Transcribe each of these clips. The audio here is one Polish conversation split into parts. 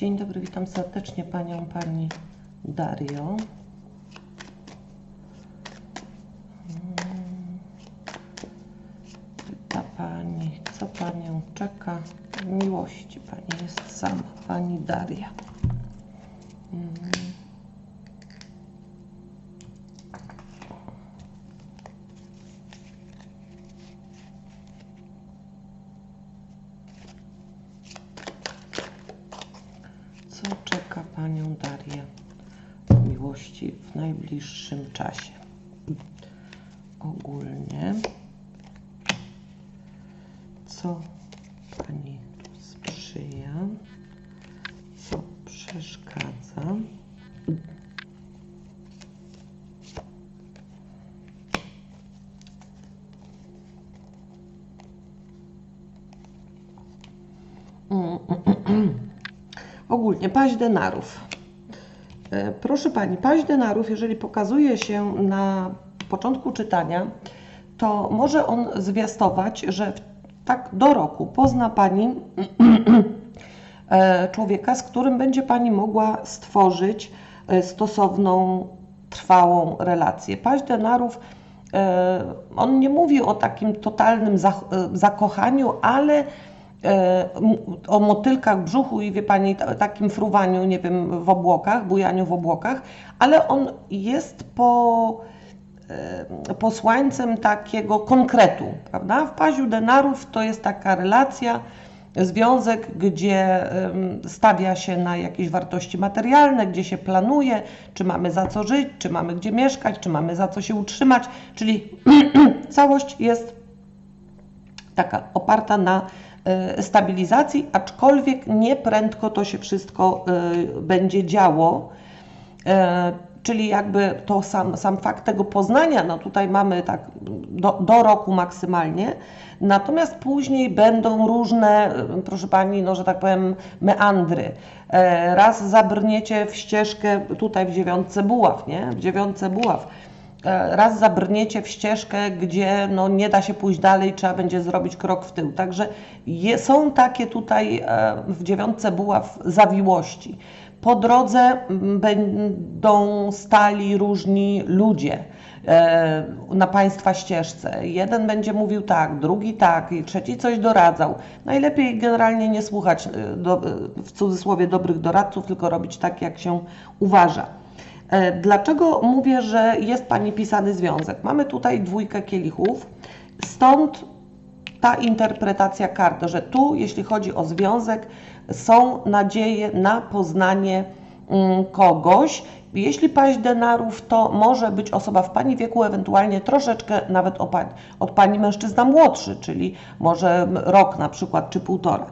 Dzień dobry, witam serdecznie Panią, Pani Dario. Pyta Pani, co Panią czeka miłości? Pani jest sama, Pani Daria. Mm. Co czeka Panią Darię w miłości w najbliższym czasie? Ogólnie, co Pani sprzyja, co przeszkadza? Ogólnie paź denarów. E, Proszę Pani, paź denarów, jeżeli pokazuje się na początku czytania, to może on zwiastować, że tak do roku pozna Pani e, człowieka, z którym będzie Pani mogła stworzyć e, stosowną, trwałą relację. Paź denarów, on nie mówi o takim totalnym zakochaniu, ale o motylkach brzuchu i wie Pani, ta- takim fruwaniu, nie wiem, w obłokach, bujaniu w obłokach, ale on jest po e, posłańcem takiego konkretu, prawda? W paziu denarów to jest taka relacja, związek, gdzie stawia się na jakieś wartości materialne, gdzie się planuje, czy mamy za co żyć, czy mamy gdzie mieszkać, czy mamy za co się utrzymać, czyli całość jest taka oparta na e, stabilizacji, aczkolwiek nie prędko to się wszystko e, będzie działo. E, Czyli jakby to sam, sam fakt tego poznania, no tutaj mamy tak do, do roku maksymalnie, natomiast później będą różne, e, proszę Pani, no że tak powiem, meandry. E, Raz zabrniecie w ścieżkę tutaj w dziewiątce buław, nie? W dziewiątce buław e, raz zabrniecie w ścieżkę, gdzie no, nie da się pójść dalej, trzeba będzie zrobić krok w tył. Także je, są takie tutaj e, w dziewiątce buław zawiłości. Po drodze m, będą stali różni ludzie e, na Państwa ścieżce. Jeden będzie mówił tak, drugi tak, i trzeci coś doradzał. Najlepiej generalnie nie słuchać e, do, e, w cudzysłowie dobrych doradców, tylko robić tak, jak się uważa. E, Dlaczego mówię, że jest Pani pisany związek? Mamy tutaj dwójkę kielichów, stąd ta interpretacja kart, że tu, jeśli chodzi o związek, są nadzieje na poznanie mm, kogoś. Jeśli paść denarów, to może być osoba w Pani wieku, ewentualnie troszeczkę nawet od Pani mężczyzna młodszy, czyli może rok na przykład, czy półtora.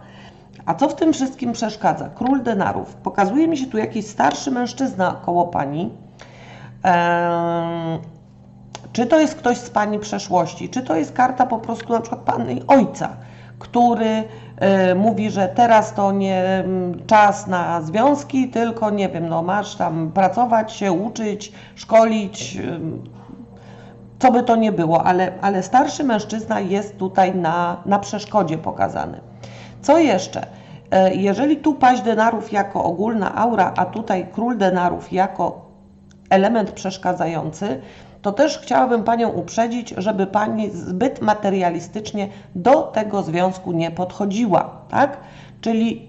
A co w tym wszystkim przeszkadza? Król denarów. Pokazuje mi się tu jakiś starszy mężczyzna koło Pani. Czy to jest ktoś z Pani przeszłości, czy to jest karta po prostu na przykład Pani ojca, który e, mówi, że teraz to nie czas na związki, tylko nie wiem, no masz tam pracować się, uczyć, szkolić, ym, co by to nie było, ale, ale starszy mężczyzna jest tutaj na, na przeszkodzie pokazany. Co jeszcze? E, Jeżeli tu paść denarów jako ogólna aura, a tutaj król denarów jako element przeszkadzający, to też chciałabym Panią uprzedzić, żeby Pani zbyt materialistycznie do tego związku nie podchodziła, tak? Czyli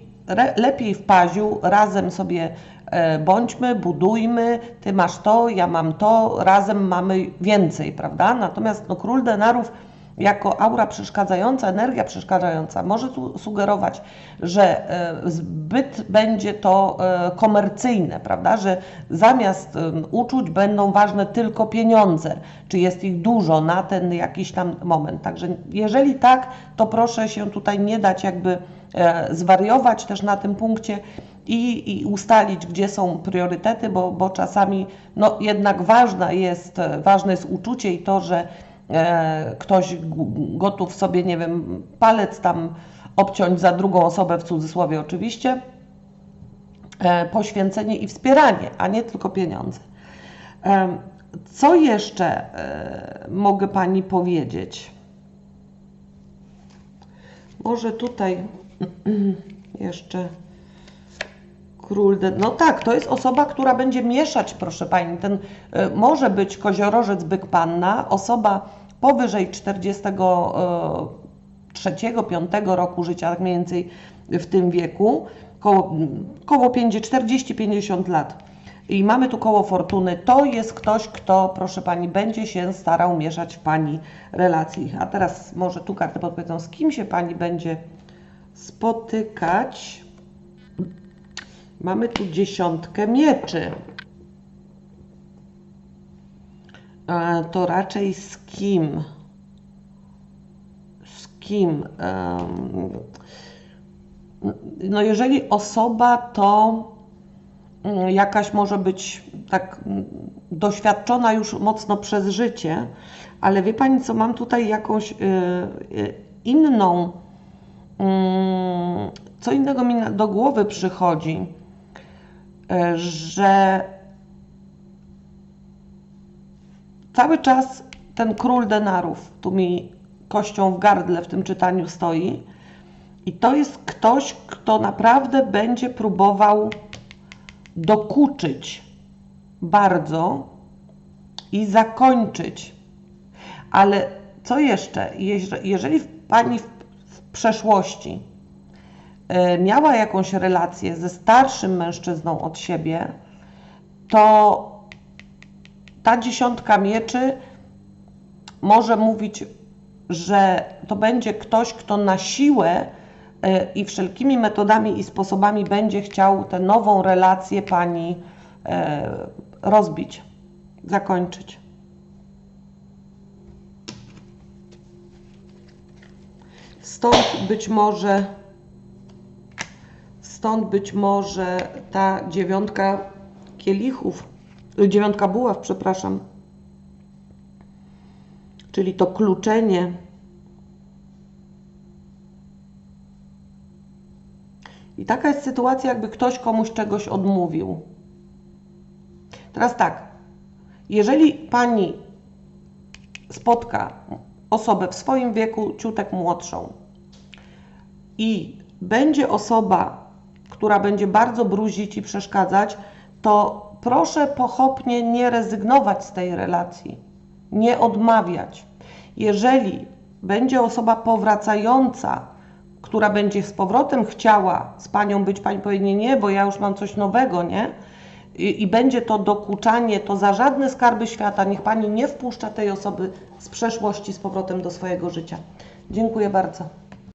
lepiej w paziu razem sobie e, bądźmy, budujmy, Ty masz to, ja mam to, razem mamy więcej, prawda? Natomiast no, król denarów jako aura przeszkadzająca, energia przeszkadzająca może sugerować, że e, zbyt będzie to e, komercyjne, prawda? Że zamiast uczuć będą ważne tylko pieniądze, czy jest ich dużo na ten jakiś tam moment. Także jeżeli tak, to proszę się tutaj nie dać jakby e, zwariować też na tym punkcie i, i ustalić, gdzie są priorytety, bo, bo czasami no, jednak ważna jest, ważne jest uczucie i to, że ktoś g- gotów sobie, nie wiem, palec tam obciąć za drugą osobę, w cudzysłowie oczywiście, e, poświęcenie i wspieranie, a nie tylko pieniądze. Em, Co jeszcze e, mogę Pani powiedzieć? Może tutaj jeszcze Król, no tak, to jest osoba, która będzie mieszać, proszę Pani. Ten y, może być koziorożec, byk, panna, osoba powyżej 43-5 roku życia, tak mniej więcej w tym wieku, koło, koło 40-50 lat. I mamy tu koło fortuny. To jest ktoś, kto, proszę Pani, będzie się starał mieszać w Pani relacji. A teraz może tu karty podpowiedzą, z kim się Pani będzie spotykać. Mamy tu dziesiątkę mieczy. E, To raczej z kim? Z kim? No, jeżeli osoba to mm, jakaś może być tak mm, doświadczona już mocno przez życie, ale wie Pani co, mam tutaj jakąś y, y, inną, mm, co innego mi do głowy przychodzi, że cały czas ten król denarów tu mi kością w gardle w tym czytaniu stoi. I to jest ktoś, kto naprawdę będzie próbował dokuczyć bardzo i zakończyć. Ale co jeszcze? Jeż- Jeżeli pani w, przeszłości e, miała jakąś relację ze starszym mężczyzną od siebie, to ta dziesiątka mieczy może mówić, że to będzie ktoś, kto na siłę e, i wszelkimi metodami i sposobami będzie chciał tę nową relację pani e, rozbić, zakończyć. Stąd być może stąd być może ta dziewiątka kielichów, y, dziewiątka buław, przepraszam, czyli to kluczenie. I taka jest sytuacja, jakby ktoś komuś czegoś odmówił. Teraz tak, jeżeli pani spotka osobę w swoim wieku, ciutek młodszą, i będzie osoba, która będzie bardzo bruzić i przeszkadzać, to proszę pochopnie nie rezygnować z tej relacji, nie odmawiać. Jeżeli będzie osoba powracająca, która będzie z powrotem chciała z panią być, pani powie nie, nie, bo ja już mam coś nowego, nie? I, I będzie to dokuczanie, to za żadne skarby świata, niech pani nie wpuszcza tej osoby z przeszłości z powrotem do swojego życia. Dziękuję bardzo.